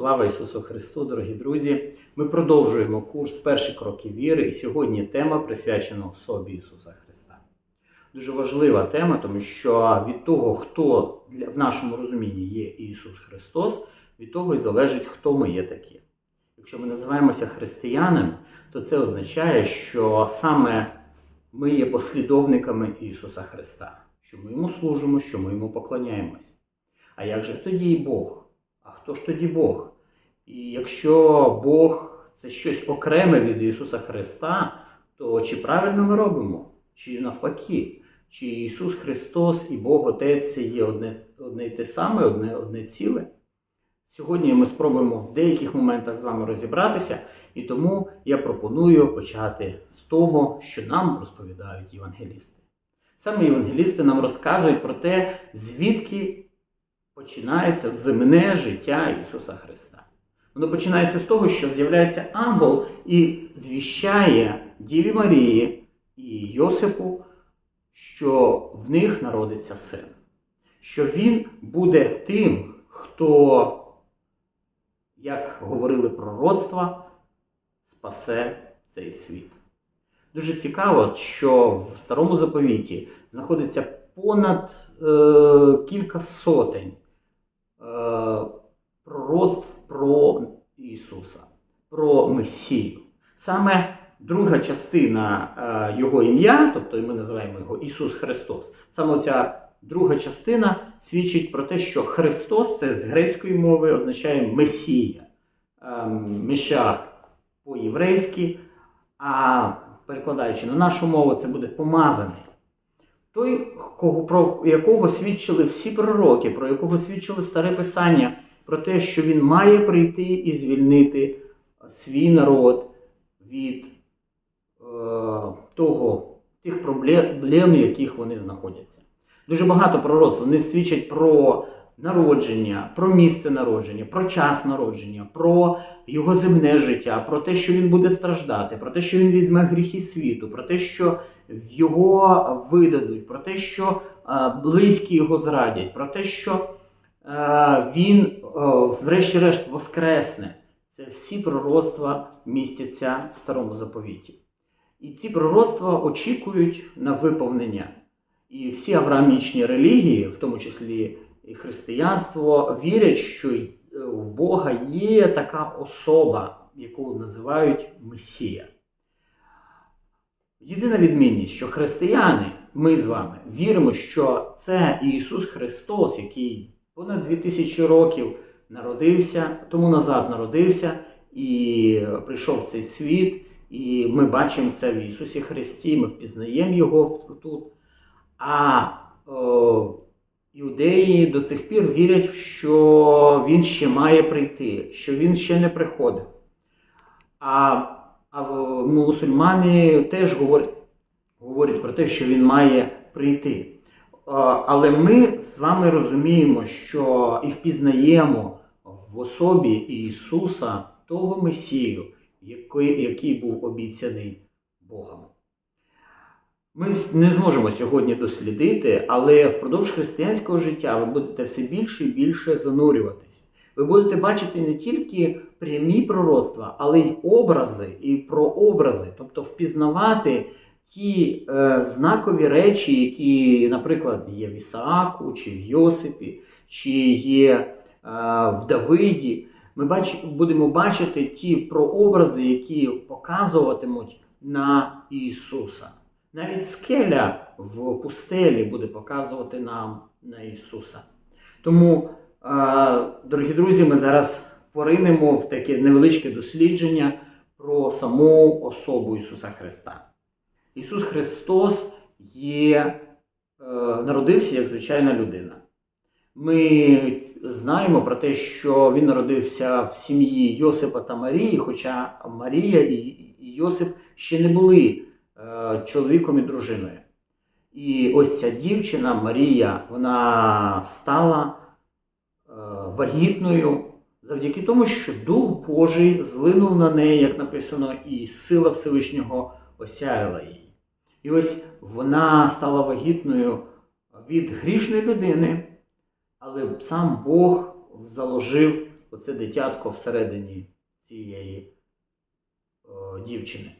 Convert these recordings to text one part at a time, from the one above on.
Слава Ісусу Христу, дорогі друзі! Ми продовжуємо курс Перші кроки віри, і сьогодні тема присвячена особі Ісуса Христа. Дуже важлива тема, тому що від того, хто в нашому розумінні є Ісус Христос, від того і залежить, хто ми є такі. Якщо ми називаємося християнами, то це означає, що саме ми є послідовниками Ісуса Христа, що ми йому служимо, що ми йому поклоняємось. А як же тоді і Бог? А хто ж тоді Бог? І якщо Бог це щось окреме від Ісуса Христа, то чи правильно ми робимо? Чи навпаки? Чи Ісус Христос і Бог Отець є одне, одне й те саме, одне, одне ціле? Сьогодні ми спробуємо в деяких моментах з вами розібратися, і тому я пропоную почати з того, що нам розповідають євангелісти. Саме євангелісти нам розказують про те, звідки починається земне життя Ісуса Христа. Воно починається з того, що з'являється ангел і звіщає Діві Марії і Йосипу, що в них народиться син, що він буде тим, хто, як говорили пророцтва, спасе цей світ. Дуже цікаво, що в старому заповіті знаходиться понад е, кілька сотень е, пророцтв про Ісуса, про Месію. Саме друга частина е, Його ім'я, тобто ми називаємо його Ісус Христос, саме ця друга частина свідчить про те, що Христос це з грецької мови означає Месія, е, Мешах по-єврейськи, а перекладаючи на нашу мову, це буде помазаний. Той, кого, про якого свідчили всі пророки, про якого свідчили старе Писання, про те, що він має прийти і звільнити свій народ від е, того, тих проблем, в яких вони знаходяться. Дуже багато пророцтв вони свідчать про народження, про місце народження, про час народження, про його земне життя, про те, що він буде страждати, про те, що він візьме гріхи світу, про те, що його видадуть, про те, що е, близькі його зрадять, про те, що він, е, врешті-решт, воскресне. Це всі пророцтва містяться в старому заповіті. І ці пророцтва очікують на виповнення. І всі авраамічні релігії, в тому числі і християнство, вірять, що е, в Бога є така особа, яку називають Месія. Єдина відмінність, що християни, ми з вами, віримо, що це Ісус Христос, який понад 2000 років народився, тому назад народився і прийшов в цей світ, і ми бачимо це в Ісусі Христі, ми впізнаємо Його тут. А о, іудеї до цих пір вірять, що Він ще має прийти, що Він ще не приходив. А а мусульмани теж говорять, говорять про те, що він має прийти. А, Але ми з вами розуміємо, що і впізнаємо в особі Ісуса того Месію, який, був обіцяний Богом. Ми не зможемо сьогодні дослідити, але впродовж християнського життя ви будете все більше і більше занурюватись. Ви будете бачити не тільки прямі пророцтва, але й образи і прообрази, тобто впізнавати ті е, знакові речі, які, наприклад, є в Ісааку, чи в Йосипі, чи є е, в Давиді. Ми бач, будемо бачити ті прообрази, які показуватимуть на Ісуса. Навіть скеля в пустелі буде показувати нам на Ісуса. Тому, е, дорогі друзі, ми зараз поринемо в таке невеличке дослідження про саму особу Ісуса Христа. Ісус Христос є, е, народився як звичайна людина. Ми знаємо про те, що він народився в сім'ї Йосипа та Марії, хоча Марія і Йосип ще не були е, чоловіком і дружиною. І ось ця дівчина Марія, вона стала е, вагітною завдяки тому, що Дух Божий злинув на неї, як написано, і сила Всевишнього осяяла її. І ось вона стала вагітною від грішної людини, але сам Бог заложив оце дитятко всередині цієї е, дівчини.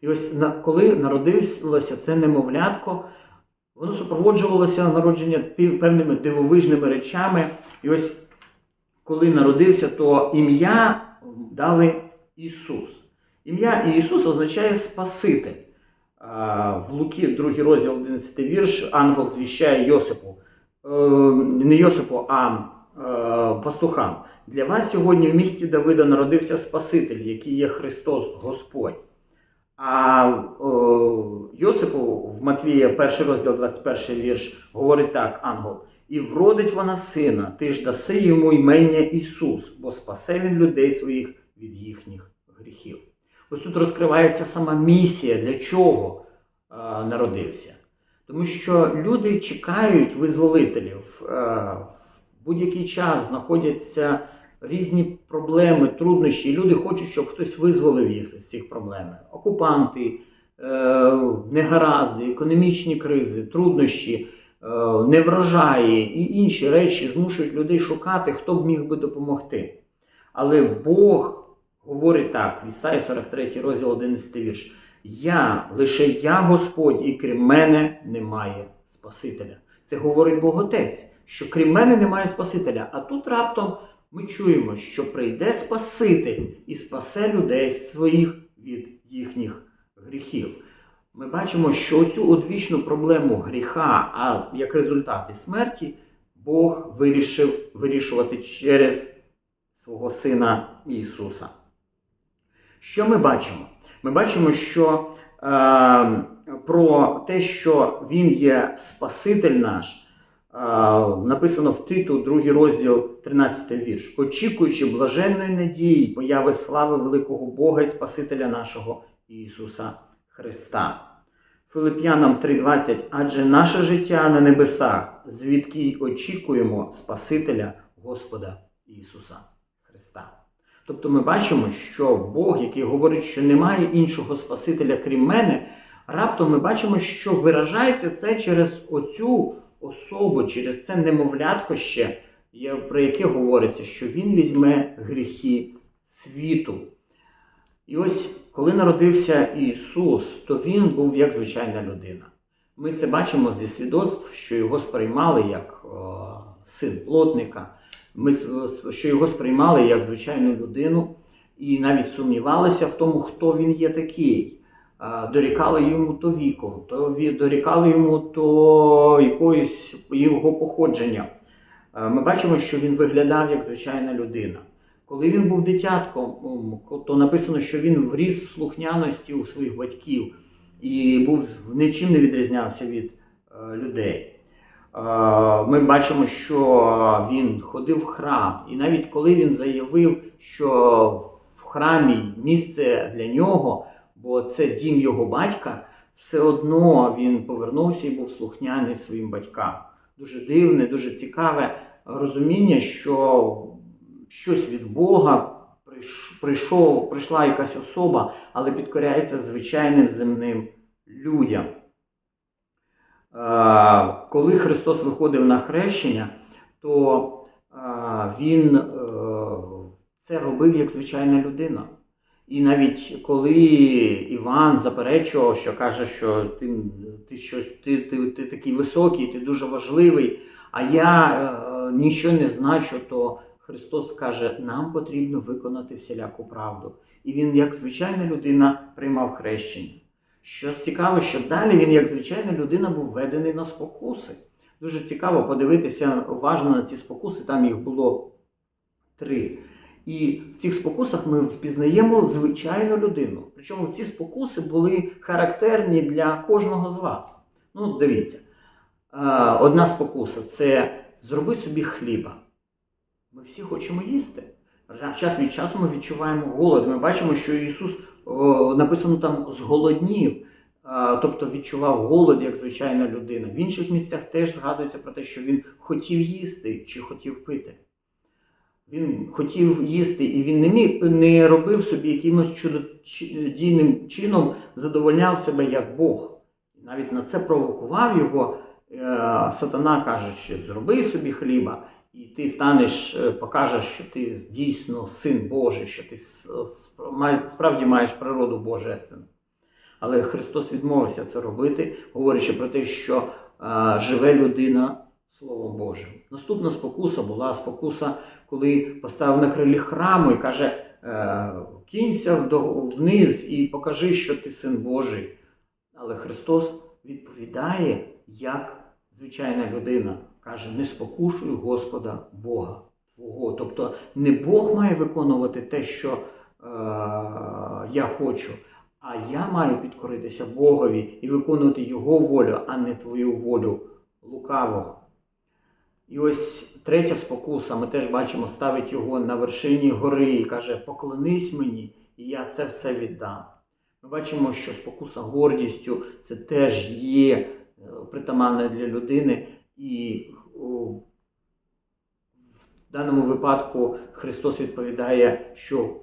І ось коли народилося це немовлятко, воно супроводжувалося народження певними дивовижними речами. І ось коли народився, то ім'я дали Ісус. Ім'я Ісус означає Спаситель. В Луки, 2 розділ 11 вірш, ангел звіщає Йосипу, е, не Йосипу, а е, пастухам. Для вас сьогодні в місті Давида народився Спаситель, який є Христос Господь. А о, Йосипу в Матвія, 1 розділ 21 вірш, говорить так, ангел. І вродить вона сина, ти ж даси йому ймення Ісус, бо спасе він людей своїх від їхніх гріхів. Ось тут розкривається сама місія, для чого е, народився. Тому що люди чекають визволителів. Е, в будь-який час знаходяться різні проблеми, труднощі. Люди хочуть, щоб хтось визволив їх з цих проблем. Окупанти, е, негаразди, економічні кризи, труднощі, неврожаї і інші речі змушують людей шукати, хто б міг би допомогти. Але Бог говорить так, Ісаї 43 розділ 11 вірш. Я, лише я Господь, і крім мене немає Спасителя. Це говорить Бог Отець, що крім мене немає Спасителя. А тут раптом ми чуємо, що прийде Спаситель і спасе людей своїх від їхніх гріхів. Ми бачимо, що цю одвічну проблему гріха, а як результат і смерті, Бог вирішив вирішувати через свого Сина Ісуса. Що ми бачимо? Ми бачимо, що е, про те, що Він є Спаситель наш, е, написано в Титу, 2 розділ, 13 вірш, очікуючи блаженної надії, появи слави великого Бога і Спасителя нашого Ісуса Христа. Филип'янам 3:20, адже наше життя на небесах, звідки й очікуємо Спасителя Господа Ісуса. Тобто ми бачимо, що Бог, який говорить, що немає іншого Спасителя, крім мене, раптом ми бачимо, що виражається це через оцю особу, через це немовлятко ще, про яке говориться, що Він візьме гріхи світу. І ось коли народився Ісус, то Він був як звичайна людина. Ми це бачимо зі свідоцтв, що його сприймали як о, син плотника, ми, що його сприймали як звичайну людину і навіть сумнівалися в тому, хто він є такий. Дорікали йому то віком, то дорікали йому то якоїсь його походження. Ми бачимо, що він виглядав як звичайна людина. Коли він був дитятком, то написано, що він вріс в слухняності у своїх батьків і був нічим не відрізнявся від е, людей. Е, Ми бачимо, що він ходив в храм, і навіть коли він заявив, що в храмі місце для нього, бо це дім його батька, все одно він повернувся і був слухняний своїм батькам. Дуже дивне, дуже цікаве розуміння, що щось від Бога прийшов, прийшла якась особа, але підкоряється звичайним земним людям. Коли Христос виходив на хрещення, то Він е, це робив як звичайна людина. І навіть коли Іван заперечував, що каже, що ти, ти, щось, ти, ти, ти такий високий, ти дуже важливий, а я е, нічого не значу, то Христос каже, нам потрібно виконати всіляку правду. І він, як звичайна людина, приймав хрещення. Що цікаво, що далі він, як звичайна людина, був введений на спокуси. Дуже цікаво подивитися уважно на ці спокуси, там їх було три. І в цих спокусах ми впізнаємо звичайну людину. Причому ці спокуси були характерні для кожного з вас. Ну, дивіться, одна спокуса це зроби собі хліба. Ми всі хочемо їсти. Час від часу ми відчуваємо голод. Ми бачимо, що Ісус написано там зголоднів, тобто відчував голод як звичайна людина. В інших місцях теж згадується про те, що він хотів їсти чи хотів пити. Він хотів їсти, і він не міг не робив собі якимось чудодійним чином, задовольняв себе як Бог. Навіть на це провокував його. е, Сатана каже, що зроби собі хліба. І ти станеш, е, покажеш, що ти дійсно син Божий, що ти справді маєш природу божественну. Але Христос відмовився це робити, говорячи про те, що а, живе людина Словом Божим. Наступна спокуса була спокуса, коли поставив на крилі храму і каже: е, кінься вниз і покажи, що ти син Божий. Але Христос відповідає як звичайна людина. Каже: не спокушуй Господа Бога Твого. Тобто не Бог має виконувати те, що е, я хочу, а я маю підкоритися Богові і виконувати Його волю, а не твою волю лукавого. І ось третя спокуса, ми теж бачимо, ставить його на вершині гори і каже: Поклонись мені, і я це все віддам. Ми бачимо, що спокуса гордістю це теж є е, притаманне для людини, і в даному випадку Христос відповідає, що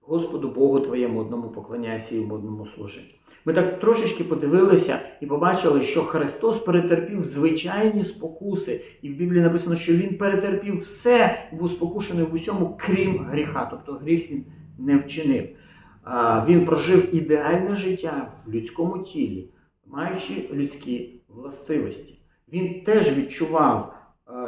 Господу Богу твоєму одному поклоняйся і йому одному служи. Ми так трошечки подивилися і побачили, що Христос перетерпів звичайні спокуси, і в Біблії написано, що Він перетерпів все був спокушений в усьому, крім гріха. Тобто гріх він не вчинив. Він прожив ідеальне життя в людському тілі, маючи людські властивості. Він теж відчував,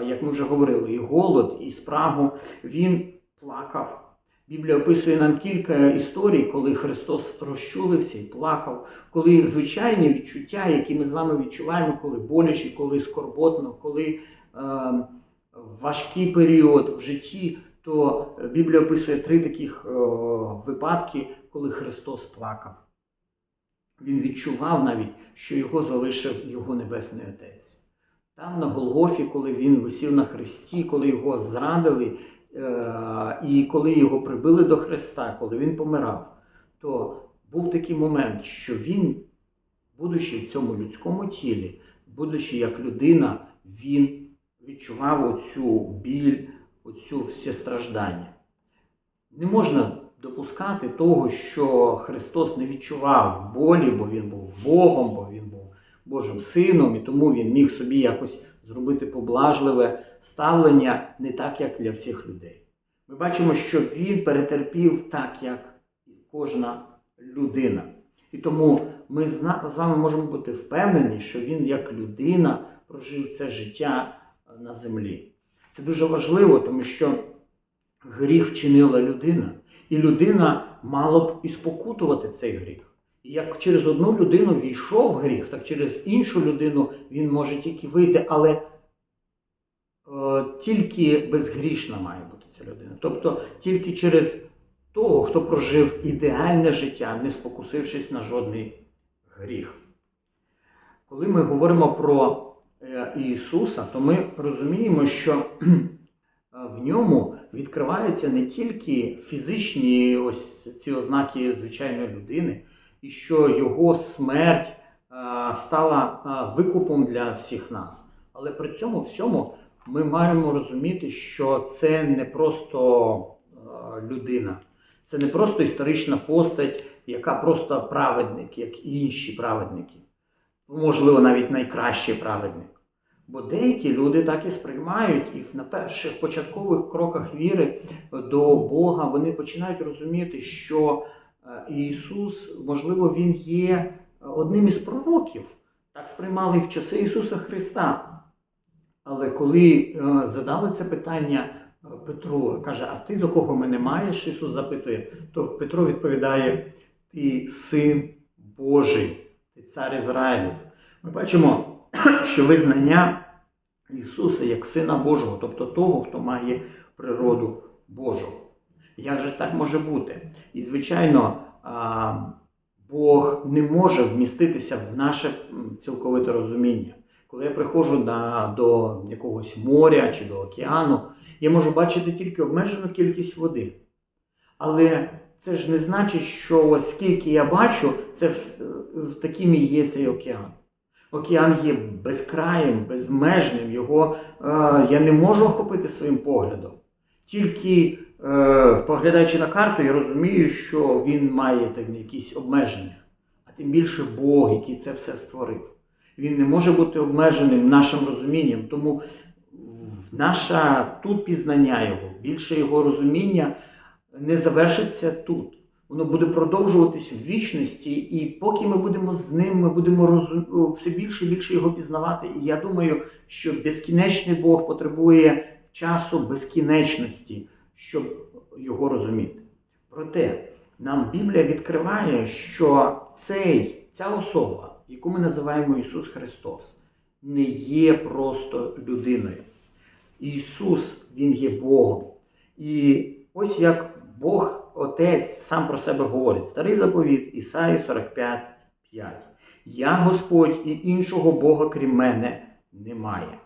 як ми вже говорили, і голод, і спрагу. Він плакав. Біблія описує нам кілька історій, коли Христос розчулився і плакав, коли звичайні відчуття, які ми з вами відчуваємо, коли боляче, коли скорботно, коли е, важкий період в житті, то Біблія описує три таких е, випадки, коли Христос плакав. Він відчував навіть, що його залишив його Небесний Отець. Там на Голгофі, коли він висів на хресті, коли його зрадили, Е, І коли його прибили до Христа, коли він помирав, то був такий момент, що він, будучи в цьому людському тілі, будучи як людина, він відчував оцю біль, оцю все страждання. Не можна допускати того, що Христос не відчував болі, бо Він був Богом, бо Він був Божим Сином, і тому Він міг собі якось зробити поблажливе ставлення не так, як для всіх людей. Ми бачимо, що він перетерпів так, як кожна людина. І тому ми з вами можемо бути впевнені, що він як людина прожив це життя на землі. Це дуже важливо, тому що гріх вчинила людина, і людина мала б і спокутувати цей гріх. Як через одну людину війшов гріх, так через іншу людину він може тільки вийти, але е, тільки безгрішна має бути ця людина. Тобто тільки через того, хто прожив ідеальне життя, не спокусившись на жодний гріх. Коли ми говоримо про е, Ісуса, то ми розуміємо, що в ньому відкриваються не тільки фізичні ось ці ознаки звичайної людини, і що його смерть стала викупом для всіх нас. Але при цьому всьому ми маємо розуміти, що це не просто людина, це не просто історична постать, яка просто праведник, як інші праведники. Можливо, навіть найкращий праведник. Бо деякі люди так і сприймають, і на перших початкових кроках віри до Бога вони починають розуміти, що Ісус, можливо, Він є одним із пророків. Так сприймали в часи Ісуса Христа. Але коли задали це питання Петру, каже, а ти за кого мене маєш? Ісус запитує, то Петро відповідає: Ти син Божий, ти цар Ізраїлів. Ми бачимо, що визнання Ісуса як Сина Божого, тобто того, хто має природу Божу. Як же так може бути? І, звичайно, Бог не може вміститися в наше цілковите розуміння. Коли я приходжу на, до якогось моря чи до океану, я можу бачити тільки обмежену кількість води. Але це ж не значить, що оскільки я бачу, це в таким і є цей океан. Океан є безкраєм, безмежним, його е, я не можу охопити своїм поглядом. Тільки е, поглядаючи на карту, я розумію, що він має так, якісь обмеження, а тим більше Бог, який це все створив. Він не може бути обмеженим нашим розумінням. Тому наша тут пізнання Його, більше Його розуміння не завершиться тут. Воно буде продовжуватись в вічності, і поки ми будемо з ним, ми будемо розум... все більше і більше його пізнавати. І я думаю, що безкінечний Бог потребує часу безкінечності, щоб його розуміти. Проте нам Біблія відкриває, що цей, ця особа, яку ми називаємо Ісус Христос, не є просто людиною. Ісус, Він є Богом. І ось як Бог Отець сам про себе говорить, старий заповіт Ісаї 45, 5. Я Господь і іншого Бога, крім мене, немає.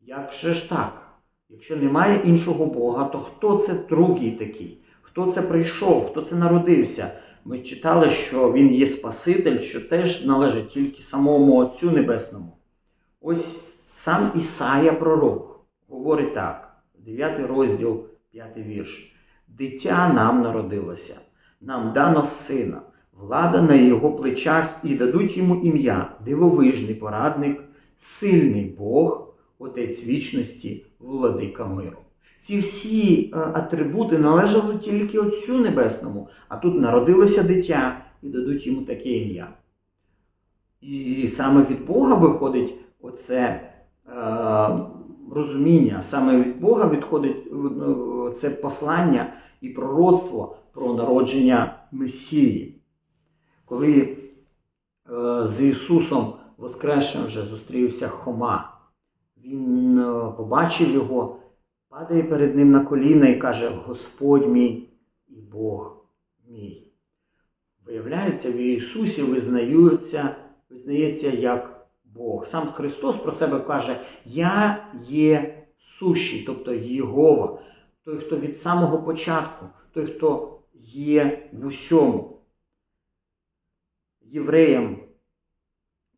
Як же ж так? Якщо немає іншого Бога, то хто це другий такий? Хто це прийшов, хто це народився? Ми читали, що Він є Спаситель, що теж належить тільки самому Отцю Небесному. Ось сам Ісая пророк говорить так, 9 розділ, 5 вірш. Дитя нам народилося, нам дано сина, влада на його плечах, і дадуть йому ім'я, дивовижний порадник, сильний Бог, Отець вічності, владика миру. Ці всі е, атрибути належали тільки Отцю Небесному, а тут народилося дитя і дадуть йому таке ім'я. І саме від Бога виходить оце е, розуміння, саме від Бога відходить е, це послання і пророцтво про народження Месії. Коли е, з Ісусом Воскресшим вже зустрівся Хома, він е, побачив його, падає перед ним на коліна і каже: Господь мій і Бог мій. Виявляється, в Ісусі визнаються, визнається як Бог. Сам Христос про себе каже: Я є сущий, тобто Єгова, той, хто від самого початку, той, хто є в усьому. Євреям,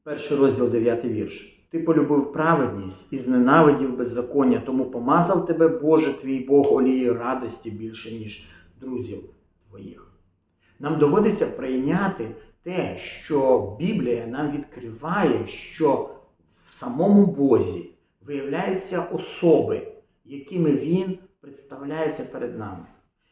перший розділ 9 вірш. Ти полюбив праведність і зненавидів беззаконня, тому помазав тебе, Боже, твій Бог олією радості більше, ніж друзів твоїх. Нам доводиться прийняти те, що Біблія нам відкриває, що в самому Бозі виявляються особи, якими Він представляється перед нами.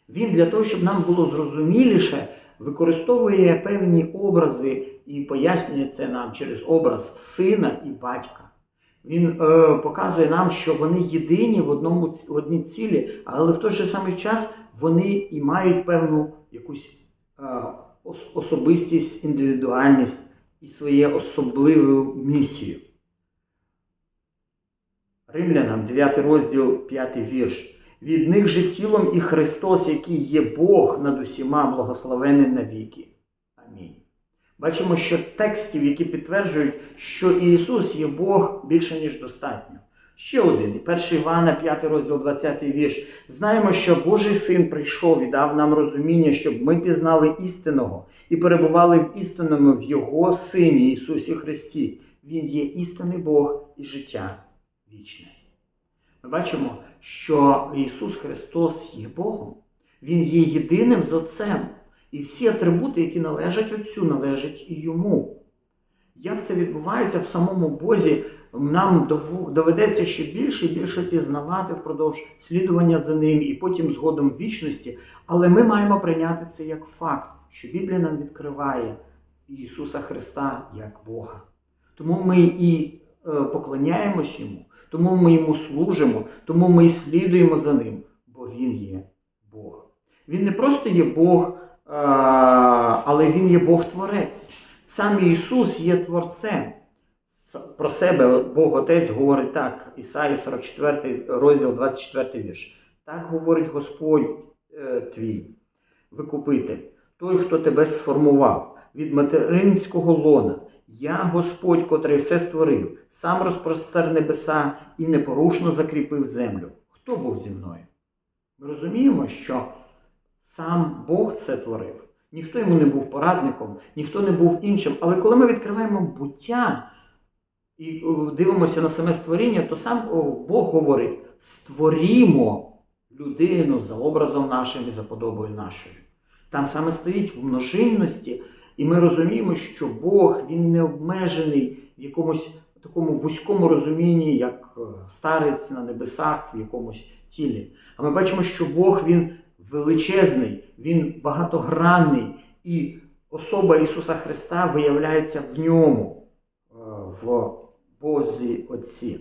Він для того, щоб нам було зрозуміліше, використовує певні образи і пояснює це нам через образ сина і батька. Він е, показує нам, що вони єдині в одному в одній цілі, але в той же самий час вони і мають певну якусь е, особистість, індивідуальність і своє особливу місію. Римлянам, 9 розділ, 5 вірш. Від них же тілом і Христос, який є Бог над усіма, благословений навіки. Амінь. Бачимо, що текстів, які підтверджують, що Ісус є Бог більше, ніж достатньо. Ще один, 1 Івана, 5 розділ, 20 вірш. Знаємо, що Божий Син прийшов і дав нам розуміння, щоб ми пізнали істинного і перебували в істинному в Його Сині Ісусі Христі. Він є істинний Бог і життя вічне. Ми бачимо, що Ісус Христос є Богом, Він є єдиним з Отцем. І всі атрибути, які належать Отцю, належать і йому. Як це відбувається в самому Бозі, нам доведеться ще більше і більше пізнавати впродовж слідування за ним і потім згодом вічності. Але ми маємо прийняти це як факт, що Біблія нам відкриває Ісуса Христа як Бога. Тому ми і поклоняємось Йому, тому ми йому служимо, тому ми слідуємо за ним, бо Він є Бог. Він не просто є Бог, е, але Він є Бог-творець. Сам Ісус є Творцем. Про себе Бог Отець говорить так, Ісаї 44 розділ 24 вірш. Так говорить Господь е, твій, викупитель, той, хто тебе сформував від материнського лона. Я Господь, котрий все створив, сам розпростер небеса і непорушно закріпив землю. Хто був зі мною? Ми розуміємо, що сам Бог це творив. Ніхто йому не був порадником, ніхто не був іншим. Але коли ми відкриваємо буття і дивимося на саме створіння, то сам Бог говорить: створімо людину за образом нашим і за подобою нашою. Там саме стоїть в множинності, і ми розуміємо, що Бог він не обмежений в якомусь такому вузькому розумінні, як е, старець на небесах в якомусь тілі. А ми бачимо, що Бог він величезний, він багатогранний, і особа Ісуса Христа виявляється в ньому, е, в Бозі Отці.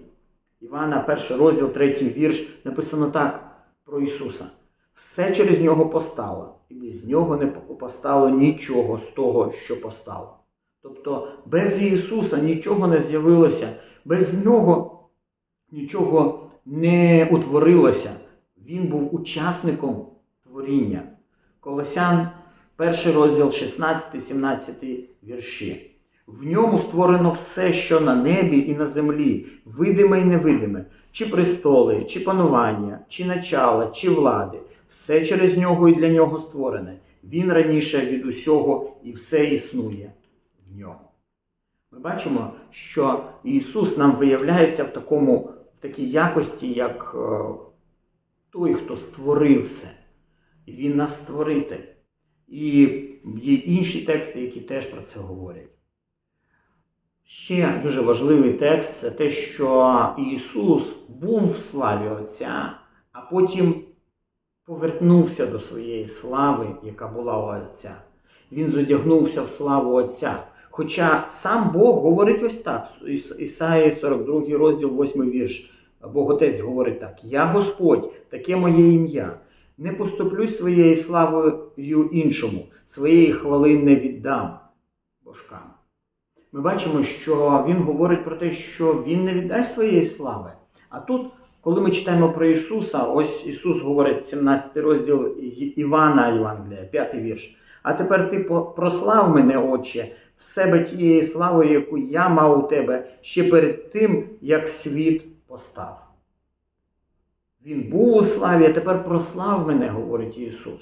Івана, перший розділ, третій вірш, написано так про Ісуса. Все через нього постало, і без нього не постало нічого з того, що постало. Тобто без Ісуса нічого не з'явилося, без нього нічого не утворилося. Він був учасником творіння. Колосян, перший розділ, 16-17 вірші. В ньому створено все, що на небі і на землі, видиме і невидиме, чи престоли, чи панування, чи начала, чи влади. Все через нього і для нього створене. Він раніше від усього і все існує в ньому. Ми бачимо, що Ісус нам виявляється в, такому, в такій якості, як е, той, хто створив все. Він нас створитель. І є інші тексти, які теж про це говорять. Ще дуже важливий текст це те, що Ісус був в славі Отця, а потім повернувся до своєї слави, яка була у Отця. Він зодягнувся в славу Отця. Хоча сам Бог говорить ось так, Ісаї 42 розділ, 8 вірш. Бог Отець говорить так: Я Господь, таке моє ім'я. Не поступлюсь своєю славою іншому, своєї хвали не віддам божкам. Ми бачимо, що він говорить про те, що він не віддасть своєї слави. А тут, коли ми читаємо про Ісуса, ось Ісус говорить, 17 розділ Івана Євангелія, 5 вірш. А тепер ти прослав мене, Отче, в себе тією славою, яку я мав у тебе ще перед тим, як світ постав. Він був у славі, а тепер прослав мене, говорить Ісус.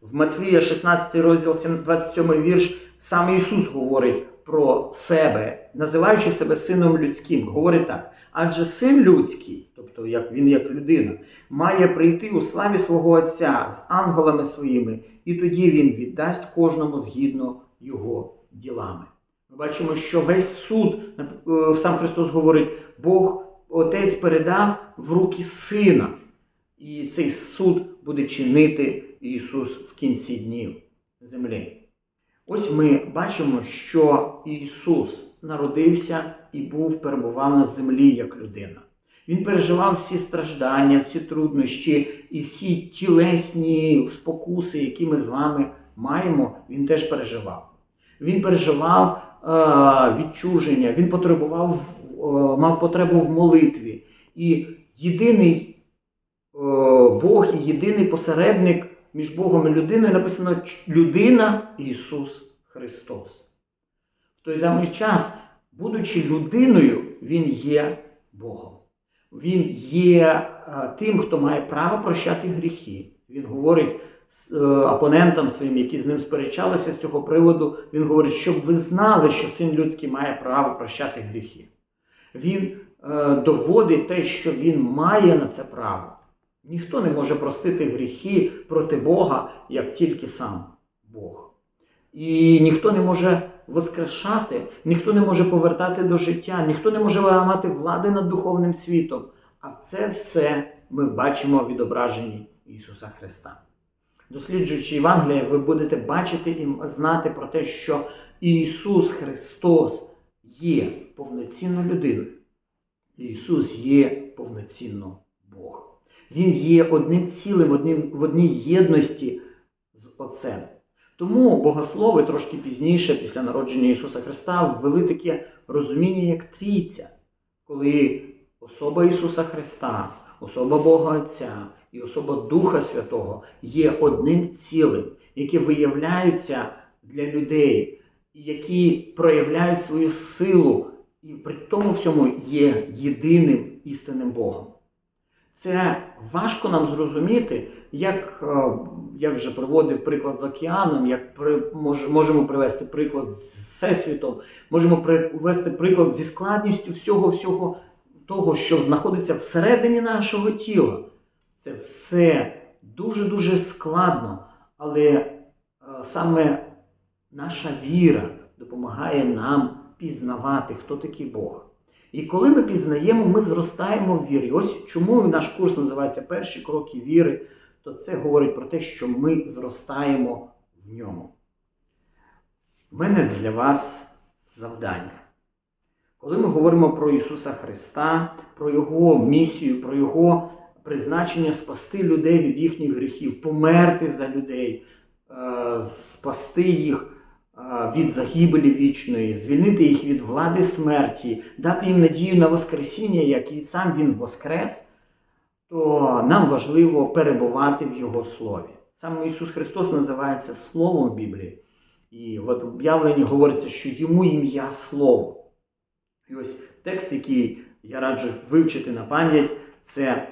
В Матвія 16 розділ 27 вірш сам Ісус говорить про себе, називаючи себе сином людським. Говорить так: адже син людський, тобто як він як людина, має прийти у славі свого Отця з ангелами своїми, і тоді він віддасть кожному згідно його ділами. Ми бачимо, що весь суд, е, сам Христос говорить, Бог Отець передав в руки сина. І цей суд буде чинити Ісус в кінці днів землі. Ось ми бачимо, що Ісус народився і був, перебував на землі як людина. Він переживав всі страждання, всі труднощі і всі тілесні спокуси, які ми з вами маємо, він теж переживав. Він переживав е, відчуження, він потребував, е, мав потребу в молитві. І єдиний е, Бог і єдиний посередник між Богом і людиною написано людина Ісус Христос. Той самий час, будучи людиною, Він є Богом. Він є е, тим, хто має право прощати гріхи. Він говорить е, опонентам своїм, які з ним сперечалися з цього приводу, він говорить, щоб ви знали, що син людський має право прощати гріхи. Він е, доводить те, що він має на це право. Ніхто не може простити гріхи проти Бога, як тільки сам Бог. І ніхто не може воскрешати, ніхто не може повертати до життя, ніхто не може мати влади над духовним світом. А це все ми бачимо в відображенні Ісуса Христа. Досліджуючи Євангеліє, ви будете бачити і знати про те, що Ісус Христос є повноцінно людиною. Ісус є повноцінно Бог. Він є одним цілим, одним, в одній єдності з Отцем. Тому богослови трошки пізніше, після народження Ісуса Христа, ввели таке розуміння, як трійця, коли особа Ісуса Христа, особа Бога Отця і особа Духа Святого є одним цілим, яке виявляється для людей, які проявляють свою силу, і при тому всьому є єдиним істинним Богом. Це важко нам зрозуміти, як е, я вже приводив приклад з океаном, як при, мож, можемо привести приклад з Всесвітом, можемо привести приклад зі складністю всього всього того, що знаходиться всередині нашого тіла. Це все дуже-дуже складно, але е, саме наша віра допомагає нам пізнавати, хто такий Бог. І коли ми пізнаємо, ми зростаємо в вірі. Ось чому наш курс називається Перші кроки віри, то це говорить про те, що ми зростаємо в ньому. У мене для вас завдання. Коли ми говоримо про Ісуса Христа, про Його місію, про Його призначення спасти людей від їхніх гріхів, померти за людей, е, спасти їх від загибелі вічної, звільнити їх від влади смерті, дати їм надію на Воскресіння, як і сам Він воскрес, то нам важливо перебувати в Його слові. Саме Ісус Христос називається Словом в Біблії. І в об'явленні говориться, що йому ім'я Слово. І ось текст, який я раджу вивчити на пам'ять, це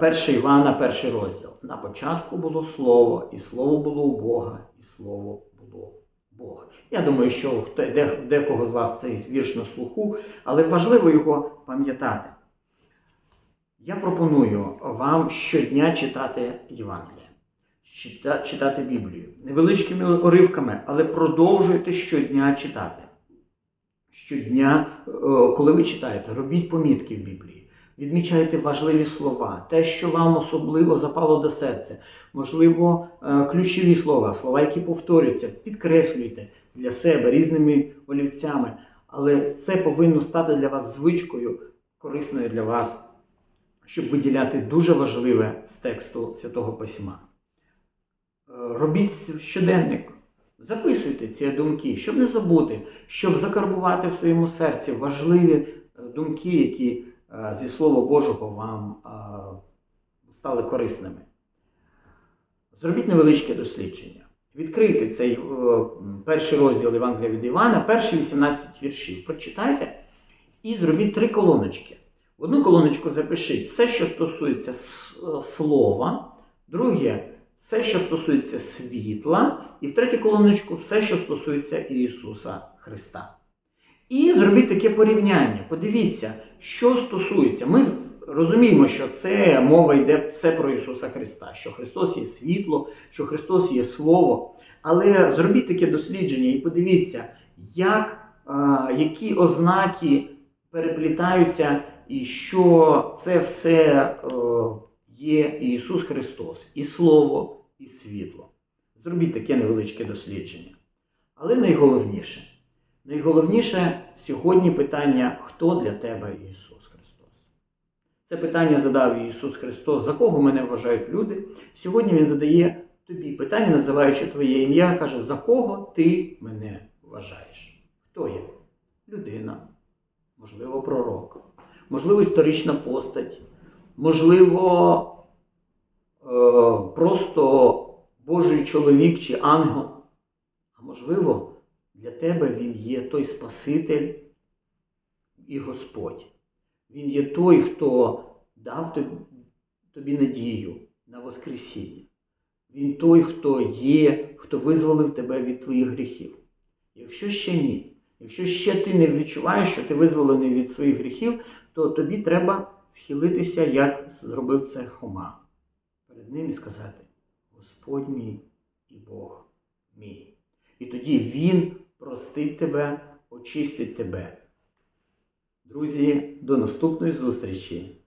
1 Івана, перший розділ. На початку було Слово, і Слово було у Бога, і Слово було Бог. Я думаю, що декого з вас цей вірш на слуху, але важливо його пам'ятати. Я пропоную вам щодня читати Євангеліє, чита- читати Біблію. Невеличкими уривками, але продовжуйте щодня читати. Щодня, е, коли ви читаєте, робіть помітки в Біблії, відмічайте важливі слова, те, що вам особливо запало до серця, можливо, е, ключові слова, слова, які повторюються, підкреслюйте для себе різними олівцями, але це повинно стати для вас звичкою, корисною для вас, щоб виділяти дуже важливе з тексту Святого Письма. Е, Робіть щоденник. Записуйте ці думки, щоб не забути, щоб закарбувати в своєму серці важливі е, думки, які зі Слова Божого вам е, стали корисними. Зробіть невеличке дослідження. Відкрийте цей е, перший розділ Євангелія від Івана, перші 18 віршів. Прочитайте і зробіть три колоночки. В одну колоночку запишіть все, що стосується е, слова, друге все, що стосується світла, і в третю колоночку все, що стосується Ісуса Христа. І зробіть таке порівняння. Подивіться, що стосується. Ми розуміємо, що це мова йде все про Ісуса Христа, що Христос є світло, що Христос є Слово. Але зробіть таке дослідження і подивіться, як, а, які ознаки переплітаються, і що це все е, є Ісус Христос, і Слово, і світло. Зробіть таке невеличке дослідження. Але найголовніше, найголовніше сьогодні питання, хто для тебе Ісус Христос? Це питання задав Ісус Христос, за кого мене вважають люди. Сьогодні Він задає тобі питання, називаючи твоє ім'я, каже, за кого ти мене вважаєш? Хто я? Людина, можливо, пророк, можливо, історична постать, можливо, е, просто Божий чоловік чи ангел. А можливо, тебе він є той Спаситель і Господь. Він є той, хто дав тобі, надію на Воскресіння. Він той, хто є, хто визволив тебе від твоїх гріхів. Якщо ще ні, якщо ще ти не відчуваєш, що ти визволений від своїх гріхів, то тобі треба схилитися, як зробив це Хома. Перед ним і сказати: Господь мій і Бог мій. І тоді Він простить тебе, очистить тебе. Друзі, до наступної зустрічі!